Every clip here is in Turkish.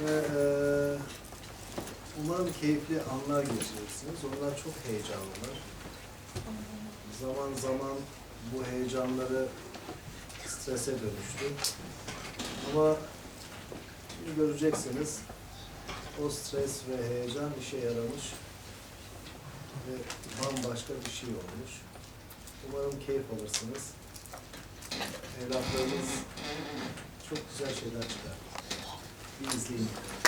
Ve eee, umarım keyifli anlar geçirirsiniz. Onlar çok heyecanlılar. Zaman zaman bu heyecanları strese dönüştü. Ama şimdi göreceksiniz o stres ve heyecan işe yaramış ve bambaşka bir şey olmuş. Umarım keyif alırsınız. Evlatlarınız çok güzel şeyler çıkar. Bir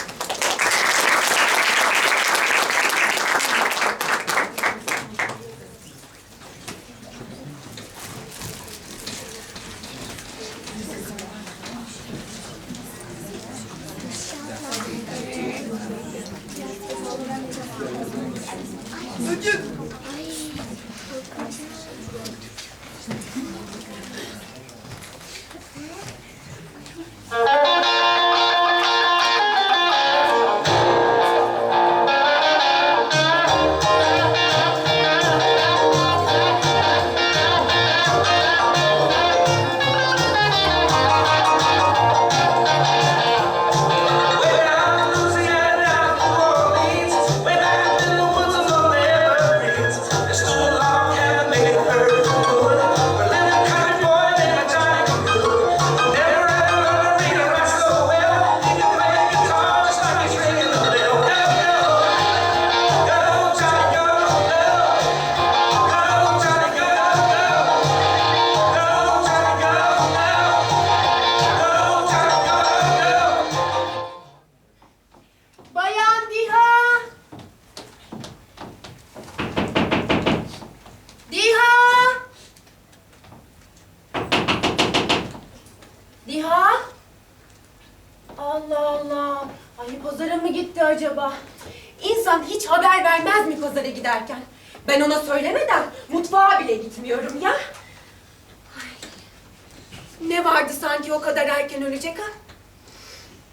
Ben ona söylemeden mutfağa bile gitmiyorum ya. Ay. Ne vardı sanki o kadar erken ölecek ha?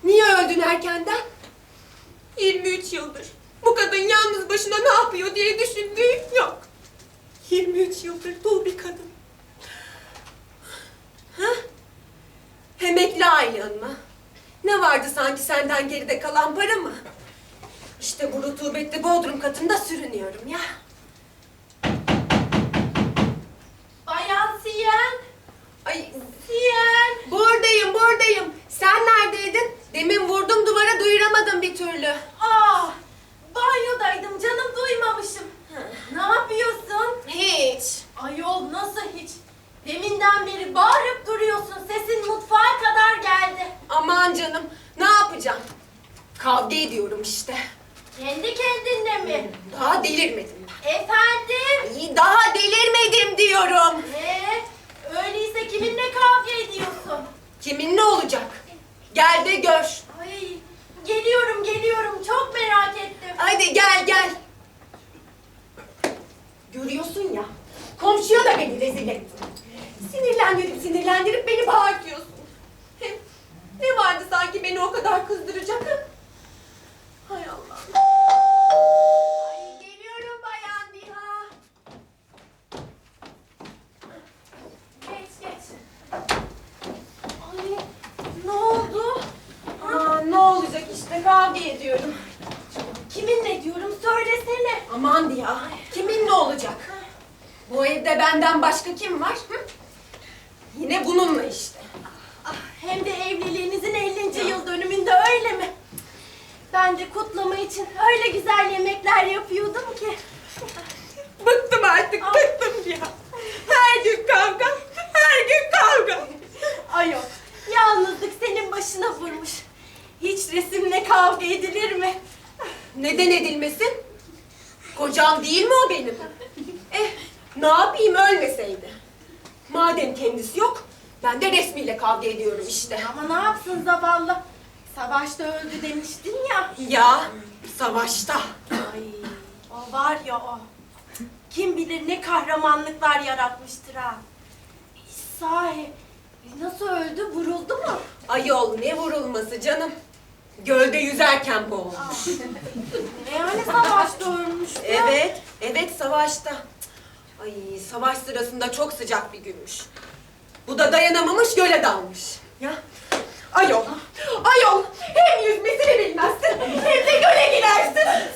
Niye öldün erkenden? 23 yıldır bu kadın yalnız başına ne yapıyor diye düşündüğüm yok. 23 yıldır dul bir kadın. Hah? Emekli aylığın mı? Ne vardı sanki senden geride kalan para mı? İşte bu rutubetli bodrum katında sürünüyorum ya. Bayan Siyen. Ay Siyen. Buradayım buradayım. Sen neredeydin? Demin vurdum duvara duyuramadım bir türlü. Aa, banyodaydım canım duymamışım. Ne yapıyorsun? Hiç. Ayol nasıl hiç? Deminden beri bağırıp duruyorsun. Sesin mutfağa kadar geldi. Aman canım ne yapacağım? Kavga ediyorum işte. Kendi kendinle mi? Daha delirmedim Efendim? ben. İyi, Daha delirmedim diyorum. Ee, öyleyse kiminle kavga ediyorsun? Kimin ne olacak? Gel de gör. Ay, geliyorum geliyorum. Çok merak ettim. Hadi gel gel. Görüyorsun ya. Komşuya da beni rezil ettin. Sinirlendirip sinirlendirip beni bağırtıyorsun. Hem ne vardı sanki beni o kadar kızdıracak ha? Hay Allah. Ay geliyorum bayan Diha. Geç geç. Ay, ne oldu? Aa, ne olacak işte kavga ediyorum. Kiminle diyorum söylesene. Aman Diha. Kimin ne olacak? Bu evde benden başka kim var? Hı? Yine bununla işte. Ah, hem de evliliğinizin 50. yıl dönümünde öyle mi? Ben de kutlama için öyle güzel yemekler yapıyordum ki. Bıktım artık, bıktım ya. Her gün kavga, her gün kavga. Ayol, yalnızlık senin başına vurmuş. Hiç resimle kavga edilir mi? Neden edilmesin? Kocam değil mi o benim? Eh, ne yapayım ölmeseydi. Madem kendisi yok, ben de resmiyle kavga ediyorum işte. Ama ne yapsın zavallı? Savaşta öldü demiştin ya. Ya, savaşta. Ay, o var ya o. Kim bilir ne kahramanlıklar yaratmıştır ha. Sahi, e, nasıl öldü? Vuruldu mu? Ayol ne vurulması canım. Gölde yüzerken boğulmuş. E yani savaşta ölmüştü. Evet, evet savaşta. Ay savaş sırasında çok sıcak bir günmüş. Bu da dayanamamış göle dalmış. Ya ayol, ayol hem yüzmesini bilmezsin hem de göle girersin.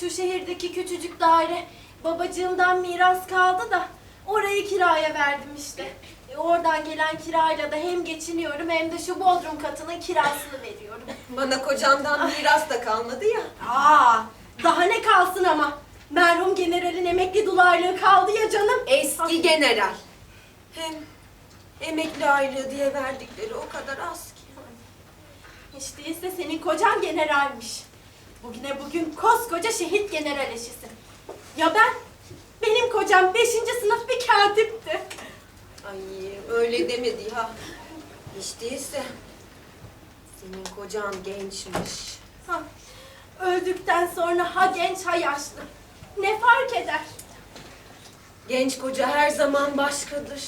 Şu şehirdeki küçücük daire babacığımdan miras kaldı da orayı kiraya verdim işte. E, oradan gelen kirayla da hem geçiniyorum hem de şu bodrum katının kirasını veriyorum. Bana kocamdan miras da kalmadı ya. Aa, daha ne kalsın ama. Merhum generalin emekli duvarlığı kaldı ya canım. Eski general. Hem emekli aylığı diye verdikleri o kadar az ki. Hiç değilse senin kocan generalmiş. Bugüne bugün koskoca şehit general eşisin. Ya ben? Benim kocam 5. sınıf bir katipti. Ay öyle demedi ha. Hiç değilse senin kocan gençmiş. Ha, öldükten sonra ha genç ha yaşlı. Ne fark eder? Genç koca her zaman başkadır.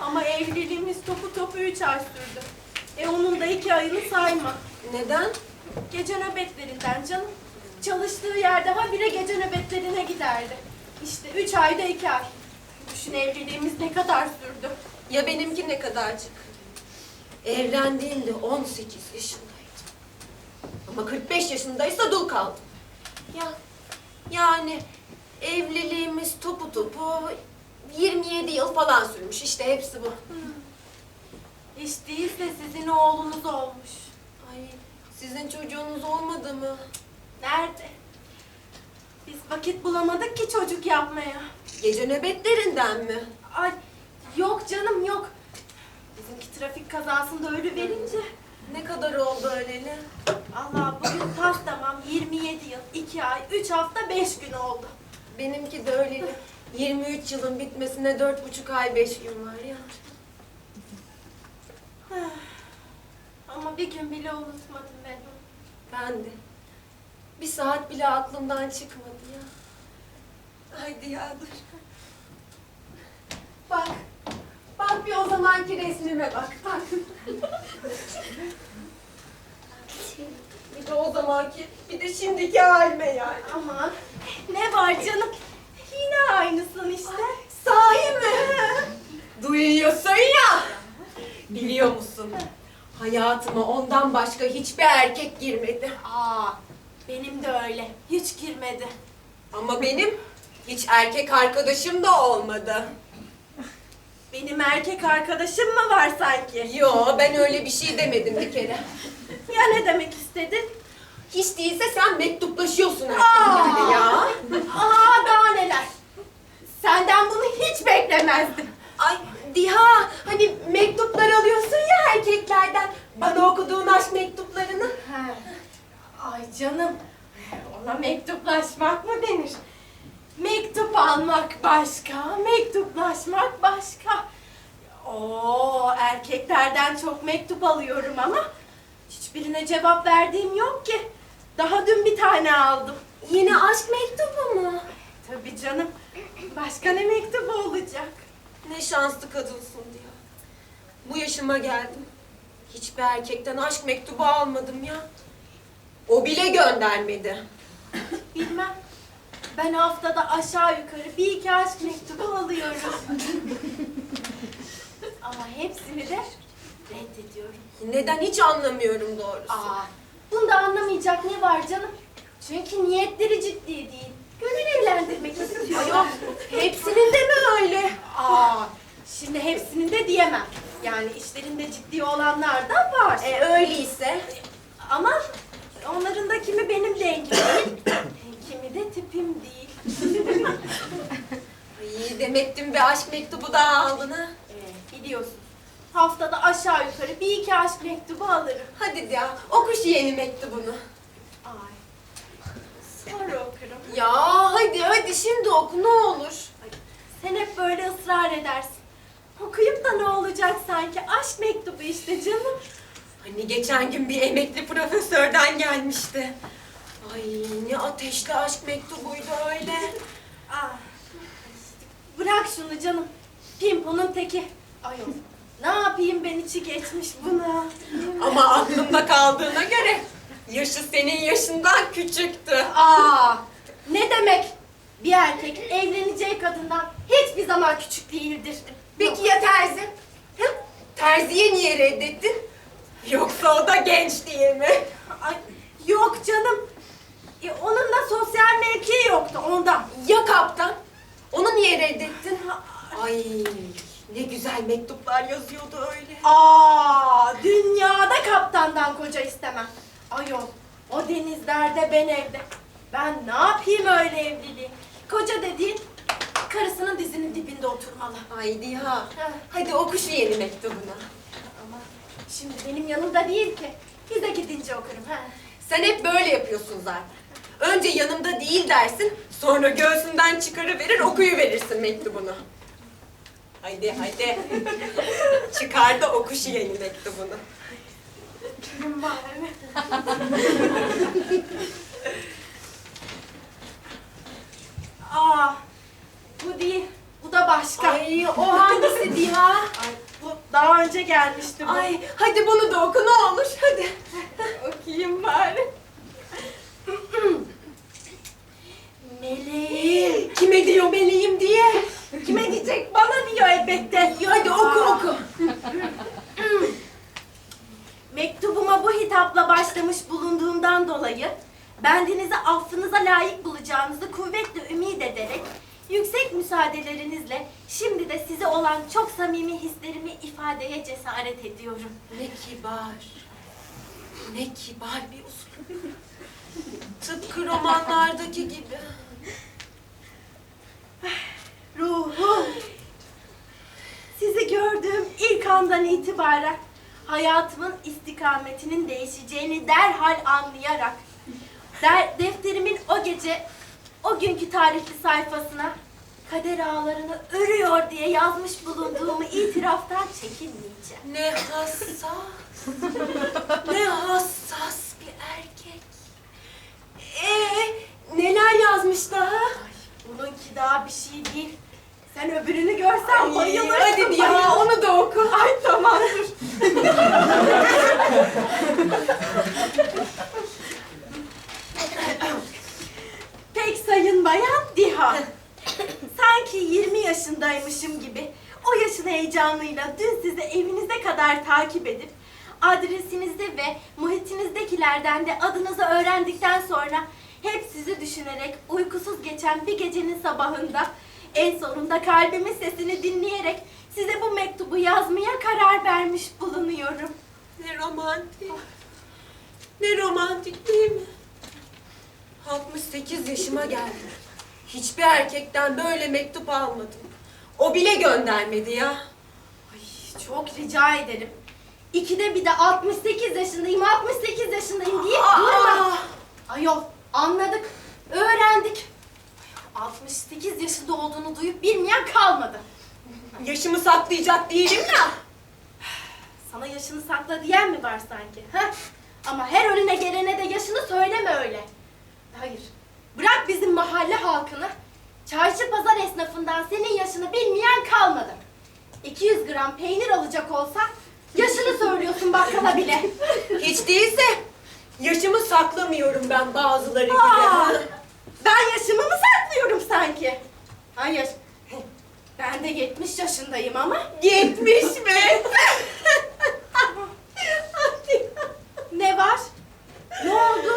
Ama evliliğimiz topu topu üç ay sürdü. E onun da iki ayını sayma. Neden? Gece nöbetlerinden canım. Çalıştığı yerde habire gece nöbetlerine giderdi. İşte üç ayda iki ay. Düşün evliliğimiz ne kadar sürdü. Ya benimki ne kadarcık? Evlendiğimde 18 yaşındaydım. Ama 45 yaşındaysa dul kaldım. Ya yani evliliğimiz topu topu 27 yıl falan sürmüş. İşte hepsi bu. Hiç değilse sizin oğlunuz olmuş. Ay sizin çocuğunuz olmadı mı? Nerede? Biz vakit bulamadık ki çocuk yapmaya. Gece nöbetlerinden mi? Ay yok canım yok. Bizimki trafik kazasında ölü verince. Ne kadar oldu öleli? Allah bugün tas tamam 27 yıl, 2 ay, 3 hafta, 5 gün oldu. Benimki de öyleli. 23 yılın bitmesine 4,5 ay 5 gün var ya. Ama bir gün bile unutmadım ben onu. Ben de. Bir saat bile aklımdan çıkmadı ya. Haydi ya dur. Bak. Bak bir o zamanki resmime bak. Bak. bir de o zamanki, bir de şimdiki halime yani. Aman ne var canım? Yine aynısın işte. Sahi mi? Duyuyorsun ya. Biliyor musun? Hayatıma ondan başka hiçbir erkek girmedi. Aa, benim de öyle. Hiç girmedi. Ama benim hiç erkek arkadaşım da olmadı. Benim erkek arkadaşım mı var sanki? Yo ben öyle bir şey demedim bir kere. Ya ne demek istedin? Hiç değilse sen mektuplaşıyorsun Aa! erkeklerle ya. Aa daha neler? Senden bunu hiç beklemezdim. Ay Diha hani mektuplar alıyorsun ya erkeklerden. Bana okuduğun aşk mektuplarını. Ay canım, ona mektuplaşmak mı denir? Mektup almak başka, mektuplaşmak başka. Oo, erkeklerden çok mektup alıyorum ama hiçbirine cevap verdiğim yok ki. Daha dün bir tane aldım. Yine aşk mektubu mu? Tabii canım, başka ne mektubu olacak? Ne şanslı kadınsın Diha. Bu yaşıma geldim. Hiçbir erkekten aşk mektubu almadım ya. O bile göndermedi. Bilmem. Ben haftada aşağı yukarı bir iki aşk mektubu alıyorum. Ama hepsini de reddediyorum. Neden hiç anlamıyorum doğrusu. Aa, bunda anlamayacak ne var canım? Çünkü niyetleri ciddi değil. Gönül evlendirmek istiyor. Ayol, hepsinin de mi öyle? Aa, şimdi hepsinin de diyemem. Yani işlerinde ciddi olanlar da var. E öyleyse. Ama onların da kimi benim dengim değil, kimi de tipim değil. İyi demektim bir aşk mektubu daha aldın ha. Ee, biliyorsun. Haftada aşağı yukarı bir iki aşk mektubu alırım. Hadi ya oku şu yeni mektubunu. Ay. Sonra okurum. Ya hadi hadi şimdi oku ne olur. Sen hep böyle ısrar edersin. Okuyup da ne olacak sanki? Aşk mektubu işte canım. Hani geçen gün bir emekli profesörden gelmişti. Ay ne ateşli aşk mektubuydu öyle. Bırak şunu canım. Pimpo'nun teki. Ayol. Ne yapayım ben içi geçmiş buna. Ama aklımda kaldığına göre yaşı senin yaşından küçüktü. Aa, ne demek? Bir erkek evleneceği kadından hiçbir zaman küçük değildir. Peki ya terzi? Hı? Terziye niye reddettin? Yoksa o da genç değil mi? Ay, yok canım. E, onun da sosyal mevkii yoktu ondan. Ya kaptan? Onu niye reddettin? Ay ne güzel mektuplar yazıyordu öyle. Aa, dünyada kaptandan koca istemem. Ayol, o denizlerde ben evde. Ben ne yapayım öyle evliliği? Koca dediğin karısının dizinin dibinde oturmalı. Haydi ha. Hadi oku şu yeni mektubunu. Ama şimdi benim yanımda değil ki. Bize gidince okurum. Ha. Sen hep böyle yapıyorsun zaten. Önce yanımda değil dersin, sonra göğsünden çıkarıverir, okuyuverirsin mektubunu. Haydi haydi. Çıkar da oku şu yeni mektubunu. Aa, bu değil. Bu da başka. Ay o hangisi Diha? Ay, bu daha önce gelmişti bu. Ay hadi bunu da oku ne olur hadi. okuyayım bari. Meleğim. Kime diyor meleğim diye. Kime diyecek? Bana diyor elbette. Hadi oku Aa. oku. Mektubuma bu hitapla başlamış bulunduğumdan dolayı bendenizi affınıza layık bulacağınızı kuvvetle ümit ederek yüksek müsaadelerinizle şimdi de size olan çok samimi hislerimi ifadeye cesaret ediyorum. Ne kibar. Ne kibar bir usul. Tıpkı romanlardaki gibi. Ruhum. Sizi gördüğüm ilk andan itibaren hayatımın istikametinin değişeceğini derhal anlayarak der, defterimin o gece o günkü tarihli sayfasına kader ağlarını örüyor diye yazmış bulunduğumu itiraftan çekinmeyeceğim. Ne hassas. ne hassas bir erkek. Ee, neler yazmış daha? Bununki daha bir şey değil. Sen öbürünü görsen bayılırsın. Hadi ya bayılırsın. onu da oku. Ay tamamdır. Pek sayın bayan Diha. Sanki 20 yaşındaymışım gibi o yaşın heyecanıyla dün sizi evinize kadar takip edip adresinizi ve muhitinizdekilerden de adınızı öğrendikten sonra hep sizi düşünerek uykusuz geçen bir gecenin sabahında en sonunda kalbimin sesini dinleyerek size bu mektubu yazmaya karar vermiş bulunuyorum. Ne romantik. Ne romantik değil mi? 68 yaşıma geldim. Hiçbir erkekten böyle mektup almadım. O bile göndermedi ya. Ay, çok rica ederim. İkide bir de 68 yaşındayım, 68 yaşındayım deyip durma. Aa! Ayol, anladık, öğrendik. 68 yaşında olduğunu duyup bilmeyen kalmadı. Yaşımı saklayacak değilim ya. Sana yaşını sakla diyen mi var sanki? Ha? Ama her önüne gelene de yaşını söyleme öyle. Hayır, bırak bizim mahalle halkını. Çarşı pazar esnafından senin yaşını bilmeyen kalmadı. 200 gram peynir alacak olsan yaşını söylüyorsun bakkala bile. Hiç değilse yaşımı saklamıyorum ben bazıları gibi. Aa, ben yaşımı mı saklıyorum sanki? Hayır. Ben de 70 yaşındayım ama. 70 mi? Ne var? Ne oldu?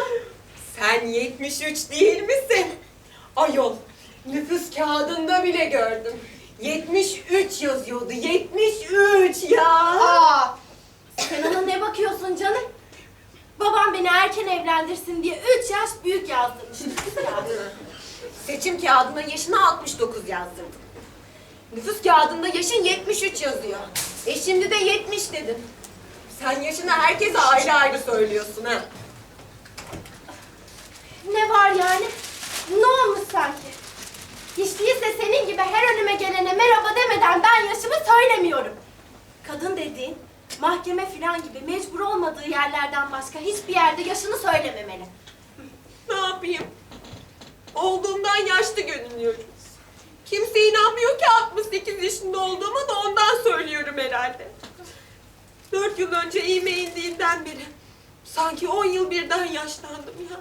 Sen 73 değil misin? Ayol, nüfus kağıdında bile gördüm. 73 yazıyordu, 73 ya. Aa, sen ona ne bakıyorsun canım? Babam beni erken evlendirsin diye 3 yaş büyük yazdırmış. Seçim kağıdına yaşına 69 yazdırdım. Nüfus kağıdında yaşın 73 yazıyor. E şimdi de 70 dedin. Sen yaşını herkese ayrı ayrı söylüyorsun ha. Ne var yani? Ne olmuş sanki? Hiç değilse senin gibi her önüme gelene merhaba demeden ben yaşımı söylemiyorum. Kadın dediğin mahkeme filan gibi mecbur olmadığı yerlerden başka hiçbir yerde yaşını söylememeli. Ne yapayım? Olduğumdan yaşlı görünüyorum. Kimse inanmıyor ki 68 yaşında olduğuma da ondan söylüyorum herhalde. Dört yıl önce iğme indiğinden beri sanki 10 yıl birden yaşlandım ya.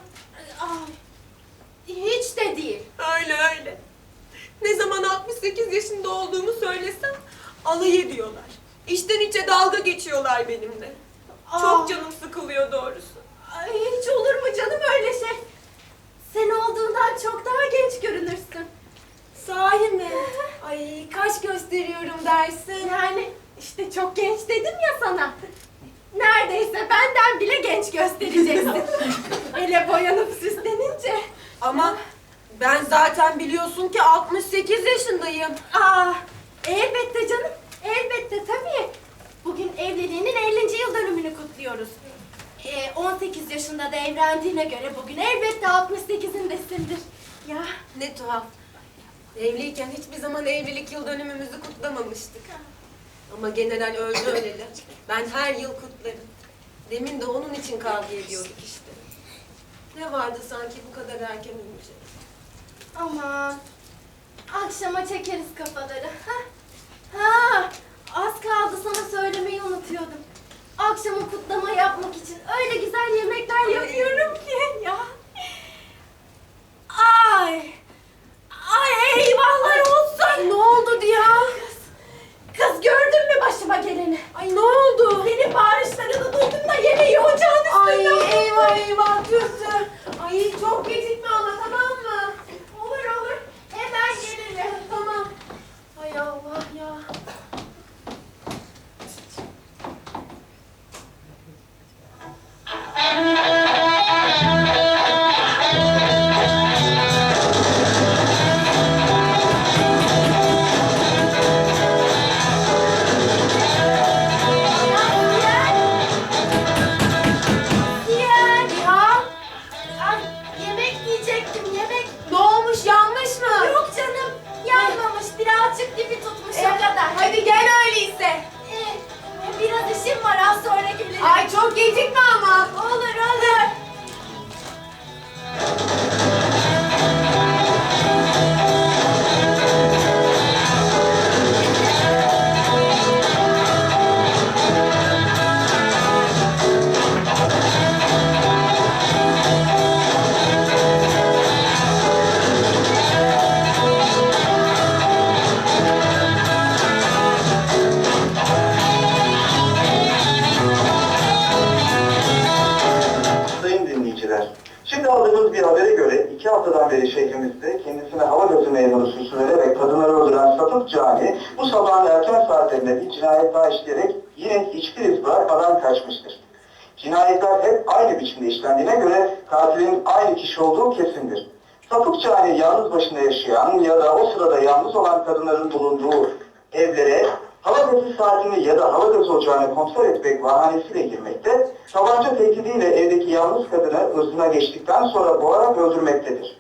Ay, hiç de değil. Öyle öyle. Ne zaman 68 yaşında olduğumu söylesem alay ediyorlar. İçten içe dalga geçiyorlar benimle. Aa. Çok canım sıkılıyor doğrusu. Ay, hiç olur mu canım öyle şey? Sen olduğundan çok daha genç görünürsün. Sahi mi? Ay kaç gösteriyorum dersin. Yani işte çok genç dedim ya sana. Neredeyse benden bile genç göstereceksin. Hele boyanıp süslenince. Ama ben zaten biliyorsun ki 68 yaşındayım. Aa, elbette canım. Elbette tabii. Bugün evliliğinin 50. yıl dönümünü kutluyoruz. Ee, 18 yaşında da evlendiğine göre bugün elbette 68'indesindir. Ya Ne tuhaf. Evliyken hiçbir zaman evlilik yıl dönümümüzü kutlamamıştık. Ama general öldü öleli. Ben her yıl kutlarım. Demin de onun için kavga ediyorduk işte. Ne vardı sanki bu kadar erken önce? aman. Akşama çekeriz kafaları. Ha? ha, az kaldı sana söylemeyi unutuyordum. Akşama kutlama yapmak için öyle güzel yemekler yapıyorum ki ya. Ay. Ay eyvahlar olsun. Ne oldu ya? Ay çok gecikme bu sabahın erken saatlerinde bir cinayet daha işleyerek yine hiçbir iz bırakmadan kaçmıştır. Cinayetler hep aynı biçimde işlendiğine göre katilin aynı kişi olduğu kesindir. Sapık Cani yalnız başına yaşayan ya da o sırada yalnız olan kadınların bulunduğu evlere hava gazı saatini ya da hava gazı ocağını kontrol etmek bahanesiyle girmekte, tabanca tehdidiyle evdeki yalnız kadını ırzına geçtikten sonra boğarak öldürmektedir.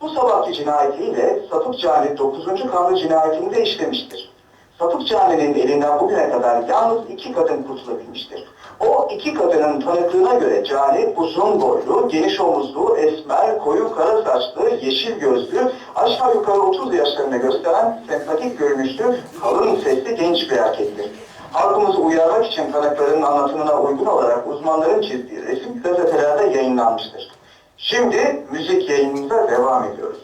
Bu sabahki cinayetiyle Sapık Cani 9. kanlı cinayetini de işlemiştir. Sapık Cani'nin elinden bugüne kadar yalnız iki kadın kurtulabilmiştir. O iki kadının tanıklığına göre Cani uzun boylu, geniş omuzlu, esmer, koyu kara saçlı, yeşil gözlü, aşağı yukarı 30 yaşlarında gösteren sempatik görünüşlü, kalın sesli genç bir erkektir. Halkımızı uyarmak için tanıkların anlatımına uygun olarak uzmanların çizdiği resim gazetelerde yayınlanmıştır. Şimdi müzik yayınımıza devam ediyoruz.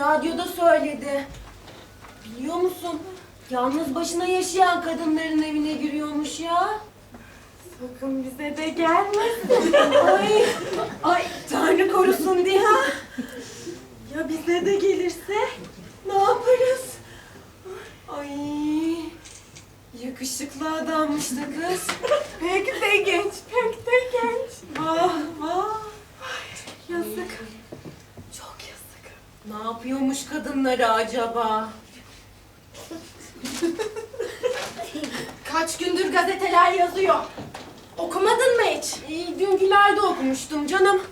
Radyoda söyledi. Biliyor musun? Yalnız başına yaşayan kadınların evine giriyormuş ya. Sakın bize de gelmesin. Ay, ay Tanrı korusun diye. Ya bize de gelirse? Ne yaparız? Ay, yakışıklı adammış da kız. Pek de genç, pek de genç. Vah vah. Yazık. Ne yapıyormuş kadınları acaba? Kaç gündür gazeteler yazıyor. Okumadın mı hiç? Ee, dünkülerde okumuştum canım.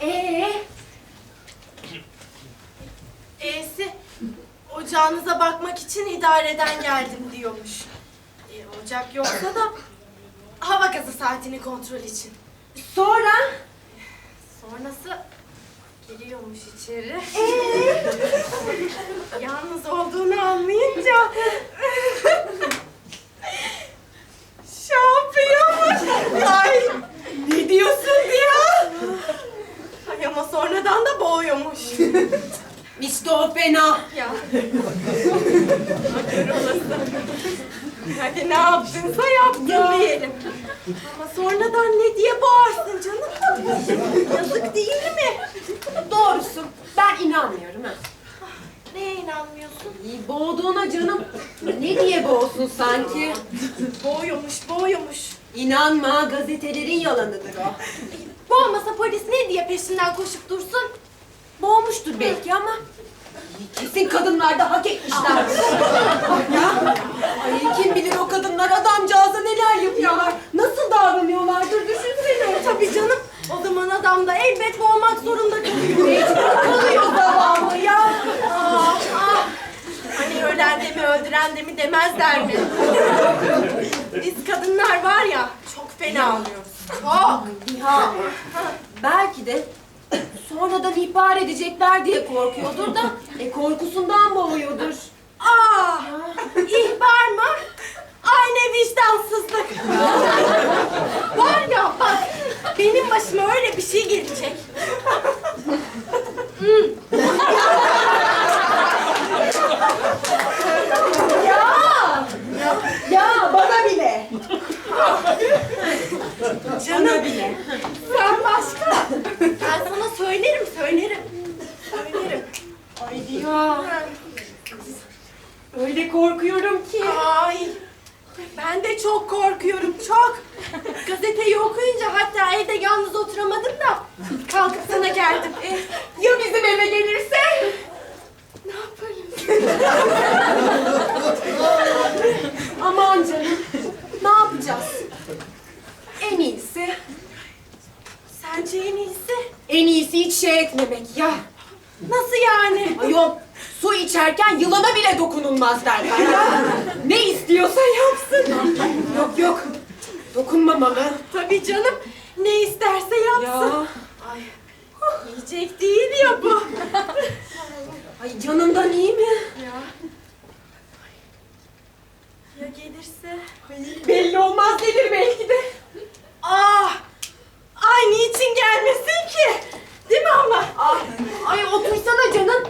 Ee? E'si ocağınıza bakmak için idareden geldim diyormuş. E, ocak yoksa da hava gazı saatini kontrol için. Sonra? Sonrası giriyormuş içeri. Yalnız olduğunu anlayınca şey yapıyormuş. Ay Ne diyorsun ya? Ay ama sonradan da boğuyormuş. İşte o fena. ya. Olası. Hadi ne yaptınsa yaptın diyelim. Ama sonradan ne diye bağırsın canım? Yazık değil mi? Doğrusu ben inanmıyorum ha. Neye inanmıyorsun? İyi boğduğuna canım. Ne diye boğsun sanki? Boğuyormuş, boğuyormuş. İnanma gazetelerin yalanıdır o. Boğmasa polis ne diye peşinden koşup dursun? Boğmuştur belki ama kesin kadınlar da hak etmişler. ya, ay kim bilir o kadınlar adamcağıza neler yapıyorlar. Nasıl davranıyorlardır düşünsene. Tabii canım. O zaman adam da elbet boğmak zorunda kalıyor. Mecbur kalıyor zavallı ya. Ah, ah. Hani ölen de mi öldüren de mi demezler mi? Biz kadınlar var ya çok fena oluyoruz. Çok. Ya belki de sonradan ihbar edecekler diye korkuyordur da e, korkusundan boğuyordur. Aa, ihbar mı? Ay ne vicdansızlık. Var ya bak benim başıma öyle bir şey gelecek. Ya bana bile. Canım bile. sen başka. Ben sana söylerim söylerim. Söylerim. Ay diyor. Öyle korkuyorum ki. Ay ben de çok korkuyorum çok. Gazeteyi okuyunca hatta evde yalnız oturamadım da kalkıp sana geldim. Eh, Ya bizim eve gelirse? ne yaparız? Aman canım. Ne yapacağız? En iyisi, Sence en iyisi? en iyisi hiç şey etmemek ya. Nasıl yani? Ayol su içerken yılana bile dokunulmaz derler ya. Ne istiyorsa yapsın. Yok yok. Dokunmamalı. Tabii canım. Ne isterse yapsın. Ya. Ay, yiyecek değil ya bu. Ay canımdan iyi mi? ya. Ya gelirse? Belli olmaz gelir belki de. Ah! Ay niçin gelmesin ki? Değil mi ama? Ay, ay otursana canım.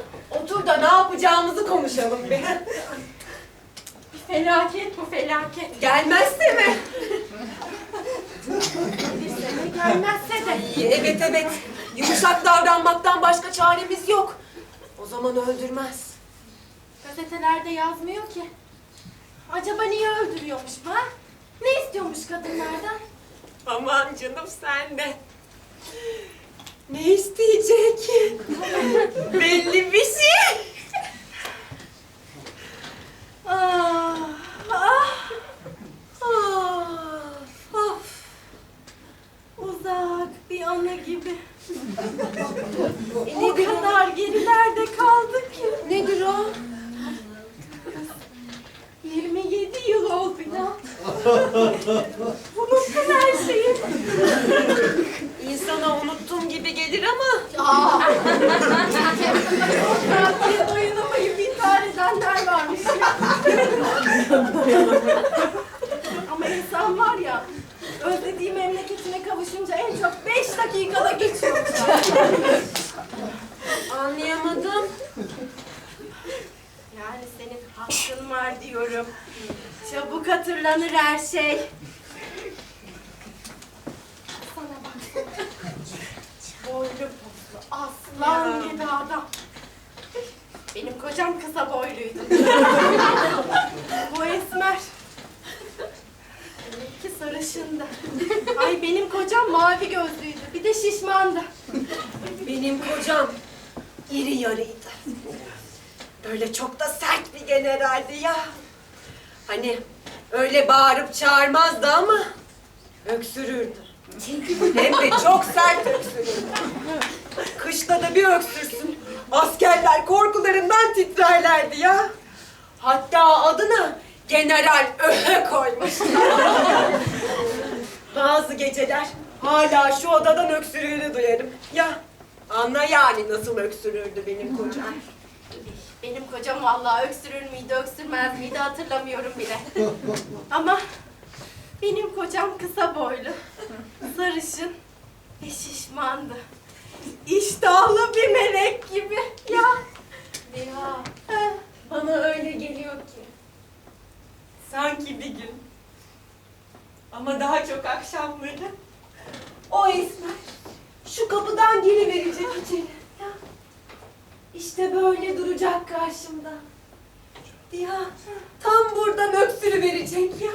Otur da ne yapacağımızı konuşalım bir. Felaket bu felaket. Gelmezse mi? Gelmezse de. İyi, evet evet. Yumuşak davranmaktan başka çaremiz yok. O zaman öldürmez. Gazetelerde yazmıyor ki. Acaba niye öldürüyormuş bu ha? Ne istiyormuş kadınlardan? Aman canım sen de. Ne isteyecek? Belli bir şey. Ah, ah, Of, of. uzak bir ana gibi. E, O nedir o? kadar gerilerde kaldık ki. Nedir o? 27 yıl oldu ya. Unuttum her şeyi. İnsana unuttum gelir ama Tatlıya dayanamayıp intihar edenler varmış. Ama insan var ya, özlediği memleketine kavuşunca en çok beş dakikada geçiyormuş. anlayamadım. Yani senin hakkın var diyorum. Çabuk hatırlanır her şey. Sana baksana. Boylu poslu, aslan gibi adam. Benim kocam kısa boyluydu. Bu esmer. Demek ki sarışındı. Ay benim kocam mavi gözlüydü. Bir de şişmandı. Benim kocam iri yarıydı. Böyle çok da sert bir generaldi ya. Hani öyle bağırıp çağırmazdı ama öksürürdü. Hem de çok sert öksürürdü. Kışta da bir öksürsün. Askerler korkularından titrerlerdi ya. Hatta adına General Öhe koymuşlar. Bazı geceler hala şu odadan öksürüğünü duyarım. Ya anla yani nasıl öksürürdü benim kocam. Benim kocam vallahi öksürür müydü, öksürmez miydi hatırlamıyorum bile. Ama benim kocam kısa boylu, sarışın ve şişmandı. İştahlı bir melek gibi. Ya. Eh, bana öyle geliyor ki. Sanki bir gün. Ama daha çok akşamları. O esmer şu kapıdan geri verecek içeri. Ya. İşte böyle duracak karşımda. Ya tam buradan öksürü verecek ya.